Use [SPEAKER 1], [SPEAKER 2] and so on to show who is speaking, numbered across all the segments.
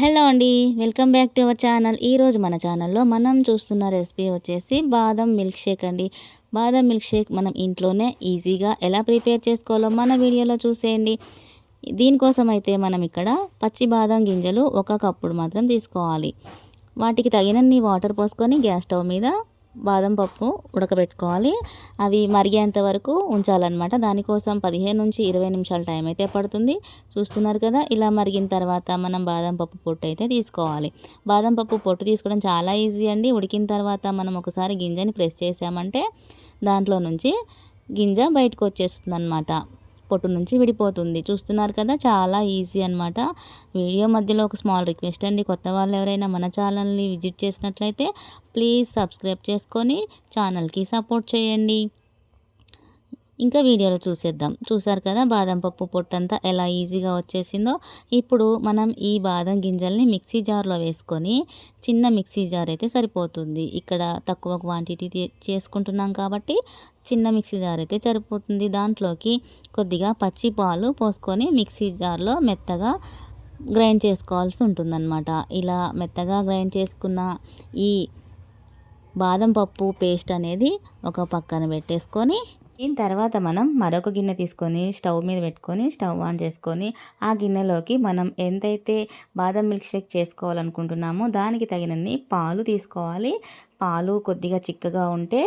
[SPEAKER 1] Hello అండి welcome back to our channel. ఈరోజు మన ఛానల్లో మనం చూస్తున్న రెసిపీ వచ్చేసి బాదం మిల్క్ షేక్ అండి. బాదం మిల్క్ షేక్ మనం ఇంట్లోనే ఈజీగా ఎలా ప్రిపేర్ చేసుకోవాలో మన వీడియోలో చూసేయండి. దీనికోసం అయితే మనం ఇక్కడ పచ్చి బాదం గింజలు ఒక కప్పుడు మాత్రం తీసుకోవాలి. వాటికి తగినన్ని వాటర్ పోసుకొని గ్యాస్ స్టవ్ మీద బాదం పప్పు ఉడకబెట్టుకోవాలి. అవి మరిగేంత వరకు ఉంచాలన్నమాట. దానికోసం పదిహేను నుంచి ఇరవై నిమిషాల టైం అయితే పడుతుంది. చూస్తున్నారు కదా ఇలా మరిగిన తర్వాత మనం బాదం పప్పు పొట్టు అయితే తీసుకోవాలి. బాదం పప్పు పొట్టు తీసుకోవడం చాలా ఈజీ అండి. ఉడికిన తర్వాత మనం ఒకసారి గింజని ప్రెస్ చేసామంటే దాంట్లో నుంచి గింజ బయటకు వచ్చేస్తుంది అనమాట పొట్టు నుంచి విడిపోతుంది. చూస్తున్నారు కదా చాలా ఈజీ అనమాట వీడియో మధ్యలో ఒక స్మాల్ రిక్వెస్ట్ అండి. కొత్త వాళ్ళు ఎవరైనా మన ఛానల్ని విజిట్ చేసినట్లయితే ప్లీజ్ సబ్స్క్రైబ్ చేసుకొని ఛానల్కి సపోర్ట్ చేయండి. ఇంకా వీడియోలో చూసేద్దాం. చూసారు కదా బాదం పప్పు పొట్టంతా ఎలా ఈజీగా వచ్చేసిందో. ఇప్పుడు మనం ఈ బాదం గింజల్ని మిక్సీ జార్లో వేసుకొని చిన్న మిక్సీ జార్ అయితే సరిపోతుంది. ఇక్కడ తక్కువ క్వాంటిటీ చేసుకుంటున్నాం కాబట్టి చిన్న మిక్సీ జార్ అయితే సరిపోతుంది. దాంట్లోకి కొద్దిగా పచ్చి పాలు పోసుకొని మిక్సీ జార్లో మెత్తగా గ్రైండ్ చేసుకోవాల్సి ఉంటుందన్నమాట. ఇలా మెత్తగా గ్రైండ్ చేసుకున్న ఈ బాదం పప్పు పేస్ట్ అనేది ఒక పక్కన పెట్టేసుకొని దీని తర్వాత మనం మరొక గిన్నె తీసుకొని స్టవ్ మీద పెట్టుకొని స్టవ్ ఆన్ చేసుకొని ఆ గిన్నెలోకి మనం ఎంతైతే బాదం మిల్క్ షేక్ చేసుకోవాలనుకుంటున్నామో దానికి తగినన్ని పాలు తీసుకోవాలి. పాలు కొద్దిగా చిక్కగా ఉంటే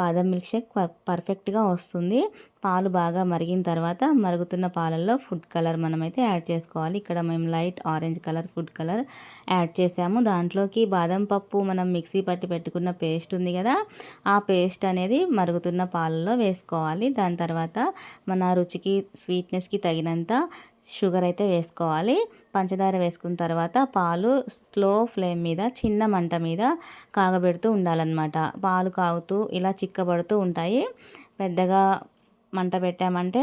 [SPEAKER 1] బాదం మిల్క్ షేక్ పర్ఫెక్ట్గా వస్తుంది. పాలు బాగా మరిగిన తర్వాత మరుగుతున్న పాలల్లో ఫుడ్ కలర్ మనమైతే యాడ్ చేసుకోవాలి. ఇక్కడ మేము light orange colour food colour add చేసాము. దాంట్లోకి బాదం పప్పు మనం మిక్సీ పట్టి పెట్టుకున్న పేస్ట్ ఉంది కదా ఆ పేస్ట్ అనేది మరుగుతున్న పాలలో వేసుకోవాలి. దాని తర్వాత మన రుచికి స్వీట్నెస్కి తగినంత షుగర్ అయితే వేసుకోవాలి. పంచదార వేసుకున్న తర్వాత పాలు స్లో ఫ్లేమ్ మీద చిన్న మంట మీద కాగబెడుతూ ఉండాలన్నమాట. పాలు కాగుతూ ఇలా చిక్కబడుతూ ఉంటాయి. పెద్దగా మంట పెట్టామంటే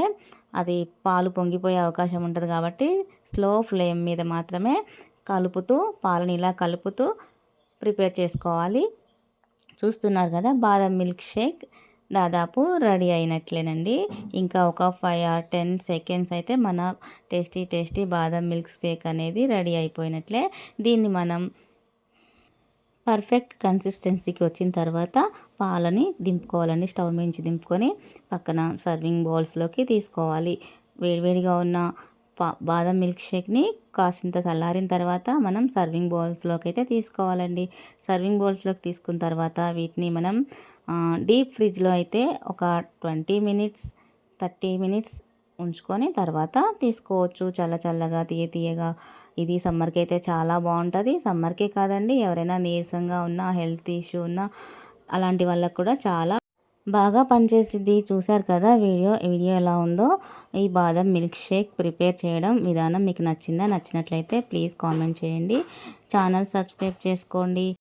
[SPEAKER 1] అది పాలు పొంగిపోయే అవకాశం ఉంటుంది కాబట్టి స్లో ఫ్లేమ్ మీద మాత్రమే కలుపుతూ పాలని ఇలా కలుపుతూ ప్రిపేర్ చేసుకోవాలి. చూస్తున్నారు కదా బాదం మిల్క్ షేక్. దాదాపు రెడీ అయినట్లేనండి. ఇంకా ఒక ఫైవ్ ఆర్ టెన్ సెకండ్స్ అయితే మన టేస్టీ టేస్టీ బాదం మిల్క్ షేక్ అనేది రెడీ అయిపోయినట్లే. దీన్ని మనం పర్ఫెక్ట్ కన్సిస్టెన్సీకి వచ్చిన తర్వాత పాలని దింపుకోవాలండి. స్టవ్ నుంచి దింపుకొని పక్కన సర్వింగ్ బౌల్స్లోకి తీసుకోవాలి. వేడివేడిగా ఉన్న బాదం మిల్క్ షేక్ని కాసింత చల్లారిన తర్వాత మనం సర్వింగ్ బౌల్స్లోకి అయితే తీసుకోవాలండి. సర్వింగ్ బౌల్స్లోకి తీసుకున్న తర్వాత వీటిని మనం డీప్ ఫ్రిడ్జ్లో అయితే ఒక ట్వంటీ మినిట్స్ థర్టీ మినిట్స్ ఉంచుకొని తర్వాత తీసుకోవచ్చు. చల్ల చల్లగా తీయ తీయగా. ఇది సమ్మర్కి అయితే చాలా బాగుంటుంది. సమ్మర్కే కాదండి ఎవరైనా నీరసంగా ఉన్న హెల్త్ ఇష్యూ ఉన్న అలాంటి వాళ్ళకు కూడా చాలా బాగా పనిచేసిద్ది. చూసారు కదా వీడియో వీడియో ఎలా ఉందో. ఈ బాదం మిల్క్ షేక్ ప్రిపేర్ చేయడం విధానం మీకు నచ్చిందా నచ్చినట్లయితే ప్లీజ్ కామెంట్ చేయండి. ఛానల్ సబ్స్క్రైబ్ చేసుకోండి.